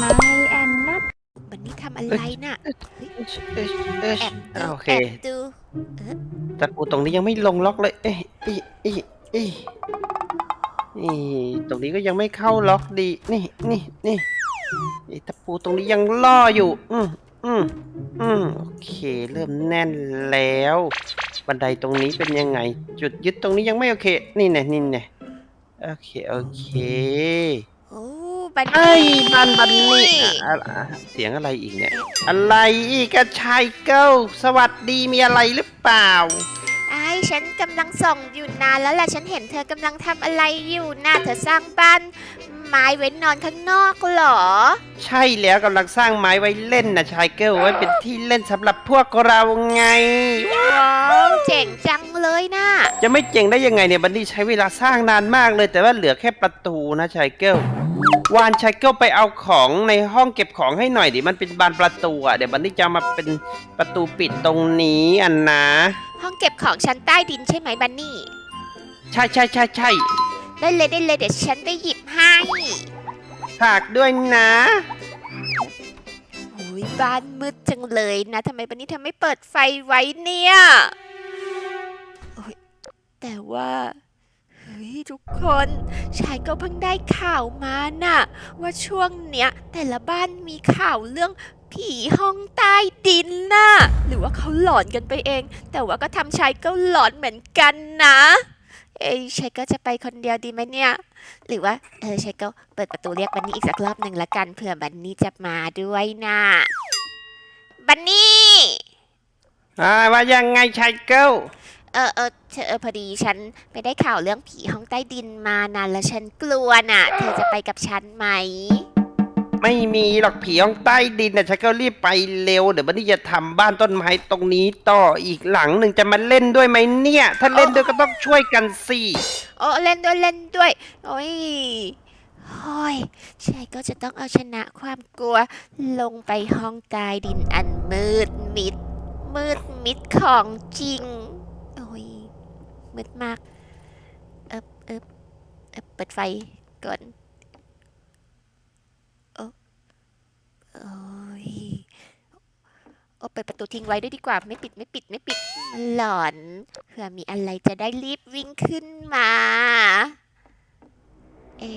My and not วันนี้ทำอะไรน่ะเอ๊ะเอ๊ะเอ๊ะแอบดูอ่าโอเค แอบดูตะปูตรงนี้ยังไม่ลงล็อกเลย เอ๊ะอีอีอีนี่ ตรงนี้ก็ยังไม่เข้าล็อกดี นี่ นี่ นี่ไอ้ตะปูตรงนี้ยังล่ออยู่ อืมอืมอืมโอเค เริ่มแน่นแล้ว บันไดตรงนี้เป็นยังไง จุดยึดตรงนี้ยังไม่โอเค นี่แน่นี่แน่โอเค โอเคโอ้ บันไอ้นี่บันบันนี่อะอะเสียงอะไรอีกเนี่ย อะไรอีกอะชายเก้า สวัสดีมีอะไรหรือเปล่า ไอ้ฉันกำลังส่องอยู่นานแล้วล่ะฉันเห็นเธอกำลังทำอะไรอยู่น่ะเธอสร้างบ้านไม้ไว้นอนข้างนอกเหรอ ใช่แล้วกำลังสร้างไม้ไว้เล่นนะชายเกิลไว้เป็นที่เล่นสำหรับพวกเราไง ว้าวเจ๋งจังเลยน่ะ จะไม่เจ๋งได้ยังไงเนี่ยบันนี่ใช้เวลาสร้างนานมากเลย แต่ว่าเหลือแค่ประตูนะชายเกิล วานชายเกิลไปเอาของในห้องเก็บของให้หน่อยดิ มันเป็นบานประตูอะ เดี๋ยวบันนี่จะเอามาเป็นประตูปิดตรงนี้อันนะ ห้องเก็บของชั้นใต้ดินใช่ไหมบันนี่ ใช่ใช่ใช่ใช่ได้เลยได้เลยเดี๋ยวฉันไปหยิบให้ฝากด้วยนะโอ้ยบ้านมืดจังเลยนะทำไมบันนี่เธอไม่เปิดไฟไว้เนี่ยโอ๊ยแต่ว่าเฮ้ยทุกคนชายก็เพิ่งได้ข่าวมาน่ะ ว่าช่วงเนี้ยแต่ละบ้านมีข่าวเรื่องผีห้องใต้ดินน่ะ หรือว่าเขาหลอนกันไปเอง แต่ว่าก็ทำชายก็หลอนเหมือนกันนะ เอ้ยชายก็จะไปคนเดียวดีไหมเนี่ย หรือว่าเออชายก็เปิดประตูเรียกบันนี่อีกสักรอบหนึ่งละกันเผื่อบันนี่จะมาด้วยนะบันนี่ อ่าว่ายังไงชายเกิล เออเออเธอเออพอดีฉันไปได้ข่าวเรื่องผีห้องใต้ดินมานานแล้วฉันกลัวน่ะ เธอจะไปกับฉันไหม ไม่มีหรอกผีห้องใต้ดินนะชายเกิลรีบไปเร็วเดี๋ยวบันนี่จะทำบ้านต้นไม้ตรงนี้ต่ออีกหลังหนึ่งจะมาเล่นด้วยไหมเนี่ย ถ้าเล่นด้วยก็ต้องช่วยกันสิโอ้เล่นด้วยเล่นด้วย โอ้ยโอ้ยชายก็จะต้องเอาชนะความกลัว ลงไปห้องใต้ดินอันมืดมิด มืดมิดของจริงโอ้ย มืดมากเอบเอบเอบเปิดไฟก่อนโอ้โอยโอ้เปิดประตูทิ้งไว้ด้วยดีกว่า ไม่ปิดไม่ปิดไม่ปิดหลอนเผื่อมีอะไรจะได้รีบวิ่งขึ้นมา เอะ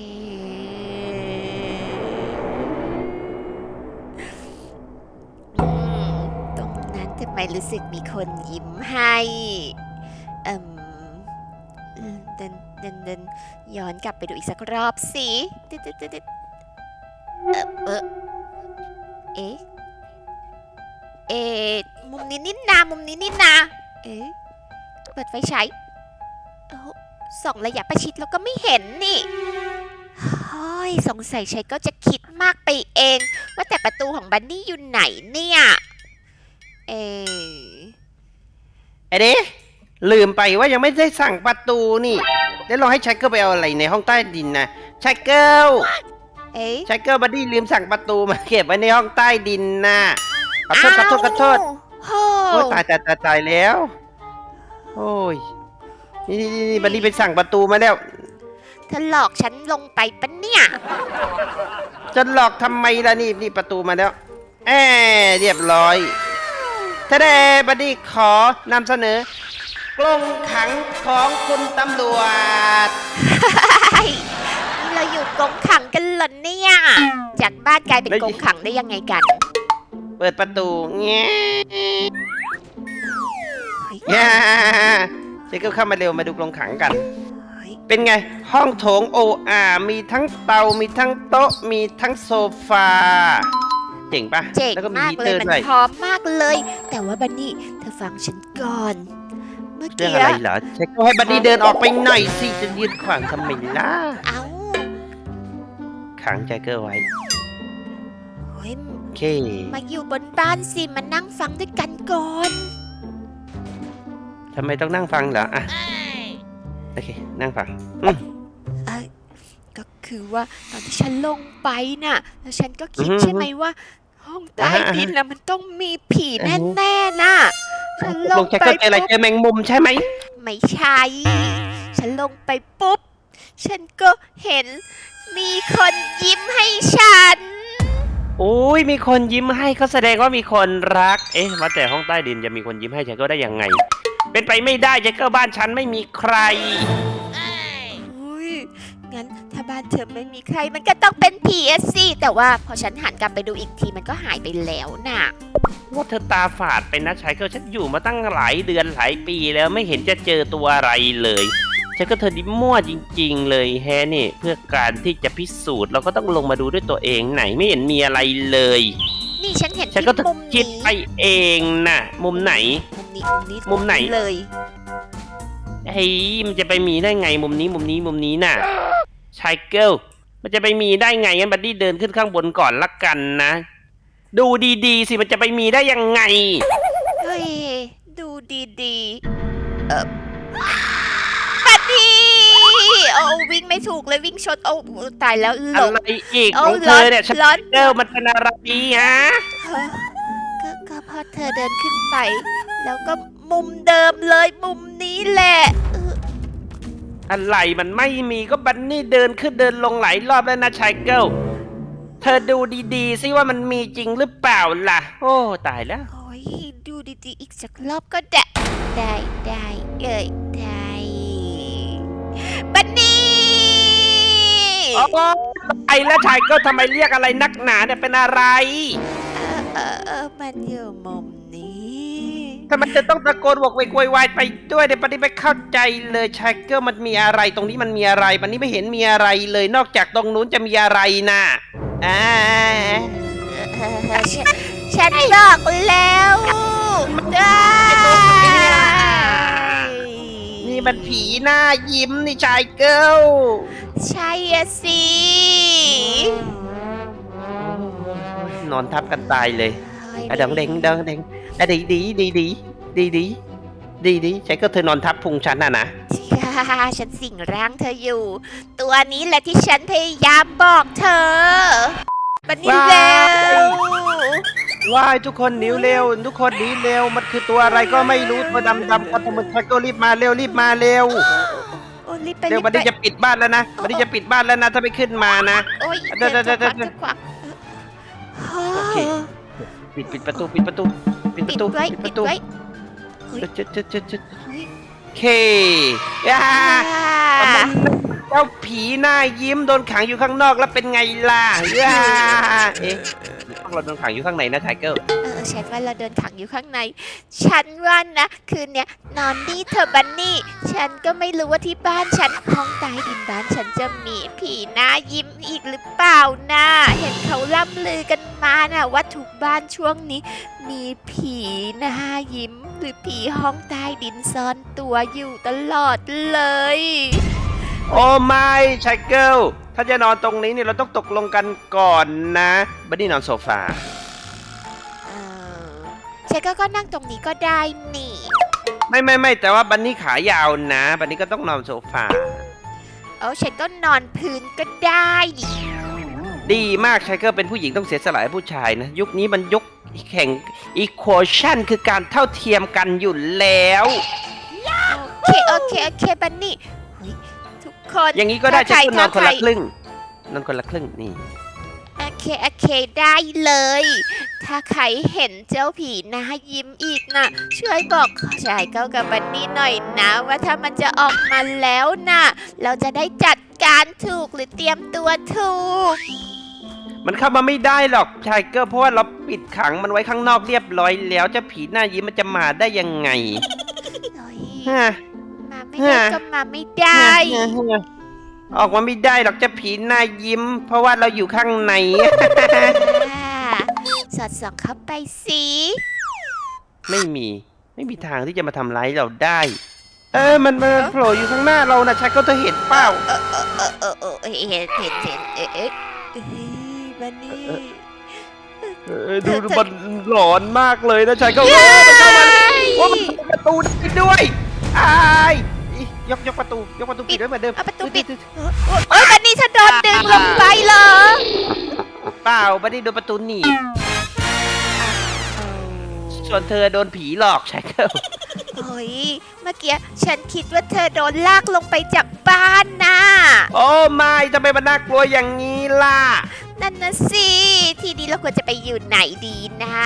อืมตรงนั้นทำไมรู้สึกมีคนยิ้มให้ เอ่ม เดินเดินเดินย้อนกลับไปดูอีกสักรอบสิตึ๊ดดตึ๊ดดเอ่อเออเอ๊ะเอ๊ะมุมนี้นี่นามุมนี้นี่นาเอ๊ะเปิดไฟฉายส่องระยะประชิดแล้วก็ไม่เห็นนี่เฮ้ยสงสัยชัยก็จะคิดมากไปเอง ว่าแต่ประตูของบันนี่อยู่ไหนเนี่ย เอ๊ะไอ้เด้ ลืมไปว่ายังไม่ได้สั่งประตูนี่เดี๋ยวลองให้ชายเกิลไปเอาอะไรในห้องใต้ดินนะชายเกิลเอ๊ะชายเกิลบัดดี้ลืมสั่งประตูมาเก็บไว้ในห้องใต้ดินนะขอโทษขอโทษขอโทษโอ้โอ้ยตายตายตายตายแล้ว โอ้ยนี่นี่นี่นี่บันนี่ไปสั่งประตูมาแล้วเธอหลอกฉันลงไปปะเนี่ยจะหลอกทำไมล่ะนี่นี่ประตูมาแล้วแอบเรียบร้อยทะเดบัดดี้ขอนำเสนอ กล้องขังของคุณตำรวจไอ้นี่เราอยู่กรงขังกันเหรอเนี่ย จากบ้านกลายเป็นไม่กรงขังได้ยังไงกันเปิดประตูแง่เฮ้ยแง่เจ๊ก็เข้ามาเร็วมาดูกรงขังกันเฮ้ยเป็นไง ห้องโถงโออามีทั้งเตา มีทั้งโต๊ะ มีทั้งโซฟาเจ๋งปะเจ๋งแล้วก็มีมากฮีเลเตอยร์มันด้วยพร้อมมากเลย แต่ว่าบันนี่เธอฟังฉันก่อน เมื่อเรื่องกี้อะไรเหรอเช็คก็ให้บัดดี้เดินออกไปหน่อยสิจะยืนขวางทำไมล่ะเอ้าขังใจเกอร์ไว้เฮ้ยโอเคมาอยู่บนบ้านสิมานั่งฟังด้วยกันก่อนทำไมต้องนั่งฟังเหรออะโอเค นั่งฟังอืมเอ้ยก็คือว่าตอนที่ฉันลงไปน่ะ แล้วฉันก็คิดอือฮึใช่ไหมว่า ห้องใต้อ่าฮะดินน่ะมันต้องมีผีอือฮึแน่ๆน่ะ ฉันลลงงใจไปเกอร์เจออะไรปุ๊บ เจอแมงมุมใช่ไหมไม่ใช่ ฉันลงไปปุ๊บ ฉันก็เห็นมีคนยิ้มให้ฉันยมีคนยิ้มให้ก็แสดงว่ามีคนรัก เอ๊ะว่าแต่ห้องใต้ดินจะมีคนยิ้มให้ชายเกิลได้ยังไง เป็นไปไม่ได้ชายเกิลบ้านฉันไม่มีใครอุ้ยงั้นถ้า บ้านเธอไม่มีใคร มันก็ต้องเป็นผีอะสิแต่ว่าพอฉันหันกลับไปดูอีกทีมันก็หายไปแล้วน่ะ ว่าเธอตาฝาดไปนะชายเกิลฉันอยู่มาตั้งหลายเดือนหลายปีแล้วไม่เห็นจะเจอตัวอะไรเลยชายเกิลเธอดิมั่วจริง ๆ เลยแฮะนี่ เพื่อการที่จะพิสูจน์เราก็ต้องลงมาดูด้วยตัวเองไหนไม่เห็นมีอะไรเลย นี่ฉันเห็นฉันที่ก็มุมคิดนี้ไปเองน่ะ มุมไหน มุมนี้มุมนี้มุมไหน เลย เฮ้ยมันจะไปมีได้ไงมุมนี้มุมนี้มุมนี้น่ะ ชายเกิลมันจะไปมีได้ไงงั้นบัดดี้เดินขึ้นข้างบนก่อนละกันนะ ดูดีๆสิมันจะไปมีได้ยังไง เฮ้ย ดูดีๆเออปัดดีโอ้วิ่งไม่ถูกเลยวิ่งชนโอ้ตายแล้วหลอะงไรอีกเอาของเธอเนี่ยร้ฉัอนนร้อนเกิลมันเป็นอะไรฮะฮะก็ก็พอเธอเดินขึ้นไป แล้วก็มุมเดิมเลยมุมนี้แหละเอออะไรมันไม่มีก็บันนี่เดินขึ้นเดินลงหลายรอบแล้วนะชายเกิลเธอดูดีๆสิว่ามันมีจริงหรือเปล่าล่ะ โอ้ ตายแล้ว โอ้ยดูดีๆอีกสักรอบก็ได้ได้ได้เอ้ยได้บันนี่โอ้ไอ้แล้วชายเกิลทำไมเรียกอะไรนักหนาเนี่ยเป็นอะไร เออเออเออมันอยู่มุมนี้ ทำไมจะต้องตะโกนบอกเวกโวยวายไปด้วยเดี๋ยวปฏิไม่เข้าใจเลยชายเกิลมันมีอะไรตรงนี้มันมีอะไรปันนี้ไม่เห็นมีอะไรเลยนอกจากตรงนู้นจะมีอะไรน่ะอ่าเออฉันฉันบอกแล้วได้นี่มันผีหน้ายิ้มนี่ชายเกิลใช่อะสินอนทับกันตายเลยเฮ้ย อะดังเด้งดังเด้งอะดีดีดีดีดีดีดีดีใช่ก็เธอนอนทับพุงฉันน่ะนะฉันสิงร่างเธออยู่ ตัวนี้แหละที่ฉันพยายามบอกเธอบันนี้เร็วว้ายทุกคนหนีเร็ว ทุกคนหนีเร็วมันคือตัวอะไรก็ไม่รู้ตัวดำดำๆกันทั้งหมดใช่ก็รีบมาเร็วรีบมาเร็วโอ้รีบไปเร็วรีบบันไปนี้จะปิดบ้านแล้วนะบันนี้จะปิดบ้านแล้วนะถ้าไม่ขึ้นมานะโอ้ยเดี๋ยวเดี๋ยวจะเดี๋ยวขวางจะขวางโอเค ปิดปิดประตูปิดประตูปิดปปิดระตูไว้ปิดปปิดระตูไว้ เฮ้ยเจ๊เจ๊เจ๊เจ๊เฮ้ยเคย่าเจ้าผีหน้ายิ้มโดนขังอยู่ข้างนอกแล้วเป็นไงล่ะย่าเอ๊ะเราโดนขังอยู่ข้างในนะไทเกิลเออ ฉันว่าเราเดินขังอยู่ข้างใน ฉันว่านะ คืนเนี้ยนอนนี่เธอะบันนี่ ฉันก็ไม่รู้ว่าที่บ้านฉันห้องใต้ดินบ้านฉันจะมีผีหน้ายิ้มอีกหรือเปล่านะเห็นเขาล่ำลือกันมานะว่าทุกบ้านช่วงนี้ มีผีหน้ายิ้ม หรือผีห้องใต้ดินซ่อนตัวอยู่ตลอดเลย โอ้ไม่ไทเกิลถ้าจะนอนตรงนี้เนี่ยเราต้องตกลงกันก่อนนะบัดดี้นอนโซฟา ฉันก็ก็นั่งตรงนี้ก็ได้นี่ ไม่ไม่ไม่แต่ว่าบันนี่ขายาวนะ บันนี่ก็ต้องนอนโซฟา เอาฉันก็นอนพื้นก็ได้ดีมากไทเกิลเป็นผู้หญิงต้องเสียสละให้ผู้ชายนะ ยุคนี้มันยุคแข่งอีควอชันคือการเท่าเทียมกันอยู่แล้วโอเคโอเคโอเคบันนี่เฮ้ยทุกคนอย่างนี้ก็ได้ถ้าฉันก็นอนคนใรละครึ่งนอนคนละครึ่งนี่โอ เคโอเคได้เลย ถ้าใครเห็นเจ้าผีหน้ายิ้มอีกนะช่วยบอกชายเก้ากับบันนี่หน่อยนะว่าถ้ามันจะออกมาแล้วนะเราจะได้จัดการถูกหรือเตรียมตัวถูก มันเข้ามาไม่ได้หรอกชายเกิลเพราะว่าเราปิดขังมันไว้ข้างนอกเรียบร้อยแล้วเจะผีหน้ายิ้มมันจะมาได้ยังไงเฮ้ยฮะ มาไม่ได้ก็มาไม่ได้ ออกมาไม่ได้หรอกเจะผีหน้ายิ้ม เพราะว่าเราอยู่ข้างในอ่าสอดส่องเข้าไปสิไม่มี ไม่มีทางที่จะมาทำร้ายเราได้ เออมันมันโผล่อยู่ข้างหน้าเรานะชายเกิลเธอเห็นเปล่าเออเออเออเออเออเออเห็นเห็นเห็นเอ๊ะเอ๊ะเอ้ยบันนี่ เออดูมันหลอนมากเลยนะชายเกิลเออมันเข้ามาว่ามันเปิดประตูได้ด้วยอาย ยกยกประตูยกประตูปิดไว้เหมือนเดิมเอาประตูปิดโอ๊ยบันนี่ฉันโดนดึงลงไปเหรอเปล่าบันนี่โดนประตูหนีบส่วนเธอโดนผีหลอกใช่ไหมเฮ้ยเมื่อกี้ฉันคิดว่าเธอโดนลากลงไปจากบ้านนะโอ้ไม่ทำไมมันน่ากลัวอย่างนี้ล่ะนั่นนะสิ ทีนี้เราควรจะไปอยู่ไหนดีนะ